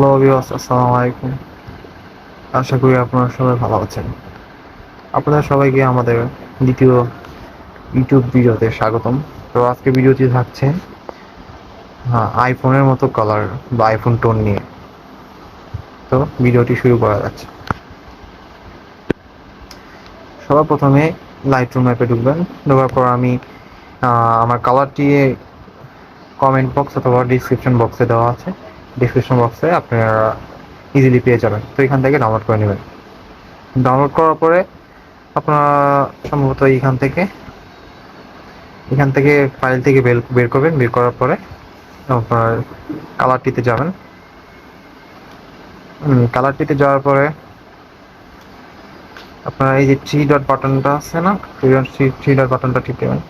Hello viewers, আসসালামু আলাইকুম। আশা করি আপনারা সবাই ভালো আছেন। আপনাদের সবাইকে আমাদের দ্বিতীয় ইউটিউব ভিডিওতে স্বাগতম। তো আজকে ভিডিওটি থাকছে হ্যাঁ আইফোনের মতো কালার বা আইফোন টোন নিয়ে। তো ভিডিওটি শুরু করা যাচ্ছে। সবার প্রথমে লাইট রুম অ্যাপে ঢুকবেন। ঢোকার পর আমি আমার কালারটি কমেন্ট বক্স অথবা ডিসক্রিপশন বক্সে দেওয়া আছে। ডিসক্রিপশন বক্সে আপনারা ইজিলি পেয়ে যাবেন। তো এখান থেকে ডাউনলোড করে নেবেন। ডাউনলোড করার পরে আপনারা সম্ভবত এখান থেকে এখান থেকে ফাইল থেকে বের বের করবেন। বের করার পরে আপনার কালারটিতে যাবেন। কালারটিতে যাওয়ার পরে আপনার এই যে থ্রি ডট বাটনটা আছে না থ্রি ডট বাটনটা টিপ দেবেন।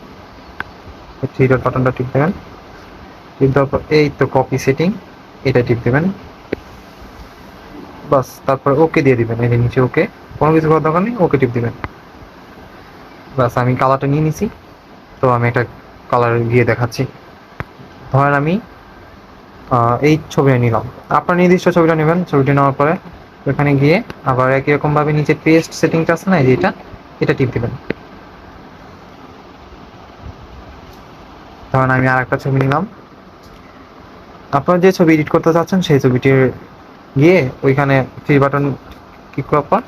থ্রি ডট বাটনটা টিপ দেবেন। এই তো কপি সেটিং এটা টিপ দেবেন। বাস, তারপর ওকে দিয়ে দিবেন যে নিচে ওকে কোনো কিছু করার দরকার নেই ওকে টিপ দিবেন। বাস, আমি কালারটা নিয়ে নিছি। তো আমি এটা কালার গিয়ে দেখাচ্ছি। ধরেন আমি এই ছবিটা নিলাম। আপনার নির্দিষ্ট ছবিটা নেবেন, ছবিটা নেওয়ার পরে ওখানে গিয়ে আবার একই রকম ভাবে নিচে পেস্ট সেটিংটা আছে না, এই যে এটা এটা টিপ দিবেন। ধরেন আমি আর একটা ছবি নিলাম। আপনারা যে ছবি এডিট করতে চাচ্ছেন, সেই ছবিটির গিয়ে ওইখানে থ্রি বাটন ক্লিক করার পর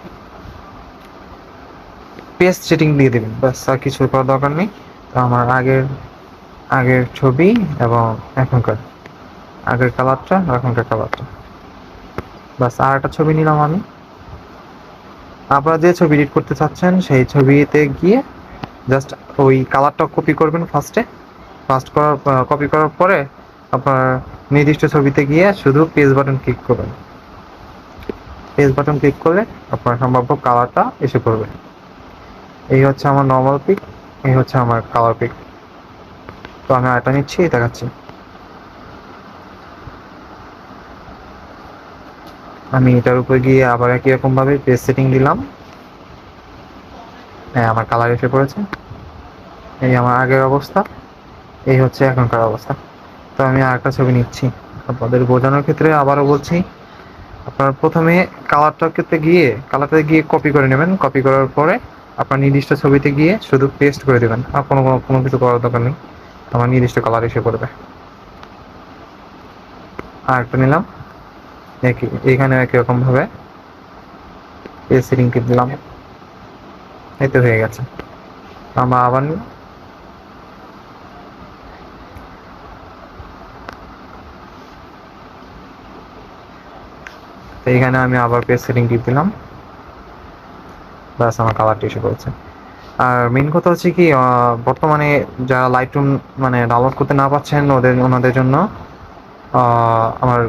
পেস্ট সেটিং দিয়ে দেবেন। ব্যাস, আর কিছু করার দরকার নেই। তো আমার আগের আগের ছবি এবং এখনকার, আগের কালারটা এখনকার কালারটা ব্যাস, আর একটা ছবি নিলাম আমি। আপনারা যে ছবি এডিট করতে চাচ্ছেন, সেই ছবিতে গিয়ে জাস্ট ওই কালারটা কপি করবেন ফার্স্টে ফার্স্ট করার কপি করার পরে আপনার নির্দিষ্ট ছবিতে গিয়ে শুধু পেজ বাটন ক্লিক করবেন। পেজ বাটন ক্লিক করলে আপনার সম্ভাব্য কালারটা এসে পড়বে এই হচ্ছে আমার নর্মাল পিক এই হচ্ছে আমার কালার পিক তো আমি আরেকটা নিচ্ছি দেখাচ্ছি। আমি এটার উপরে গিয়ে আবার একই রকম ভাবে পেজ সেটিং দিলাম। হ্যাঁ আমার কালার এসে পড়েছে। এই আমার আগের অবস্থা, এই হচ্ছে এখনকার অবস্থা। তো আমি আরেকটা ছবি নিচ্ছি। আপনাদের বোঝানোর ক্ষেত্রে আবারও বলছি, আপনার প্রথমে কালারটাতে গিয়ে কালারটাতে গিয়ে কপি করে নেবেন। কপি করার পরে আপনার নির্দিষ্ট ছবিতে গিয়ে শুধু পেস্ট করে দেবেন। আর কোনো, কোনো- কিছু করার দরকার নেই। আমার নির্দিষ্ট কালার এসে পড়বে। আর একটা নিলাম। একই এইখানে একই রকম ভাবে পেজ সেটিং টিপ দিলাম। এই তো হয়ে গেছে। আমরা আবার তো এখানে আমি আবার পেজ সেটিং টিপ দিলাম। ব্যাস, আমার কালারটি এসে পড়েছে। আর মেন কথা হচ্ছে কি বর্তমানে যারা লাইট রুম মানে ডাউনলোড করতে না পাচ্ছেন ওদের, ওনাদের জন্য আমার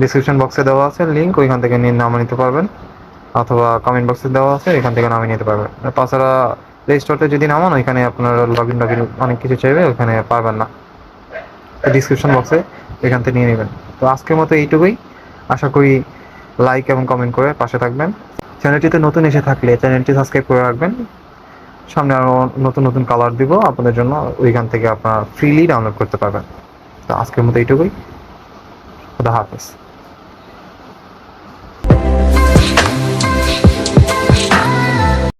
ডিসক্রিপশন বক্সে দেওয়া আছে লিঙ্ক ওইখান থেকে নিয়ে নামা নিতে পারবেন। অথবা কমেন্ট বক্সে দেওয়া আছে, এখান থেকে নামিয়ে নিতে পারবেন। তাছাড়া প্লে স্টোরতে যদি নামান, ওইখানে আপনার লগ ইন লগিন অনেক কিছু চাইবে, ওইখানে পারবেন না। ডিসক্রিপশন বক্সে এখান থেকে নিয়ে নেবেন। তো আজকের মতো এইটুকুই। আশা করি লাইক এবং কমেন্ট করে পাশে থাকবেন। চ্যানেলটিতে নতুন এসে থাকলে চ্যানেলটি সাবস্ক্রাইব করে রাখবেন। সামনে আরও নতুন নতুন কালার দিব, আপনাদের জন্য ওইখান থেকে আপনারা ফ্রিলি ডাউনলোড করতে পারবেন। তো আজকের মতো এইটুকুই। খুদা হাফেজ।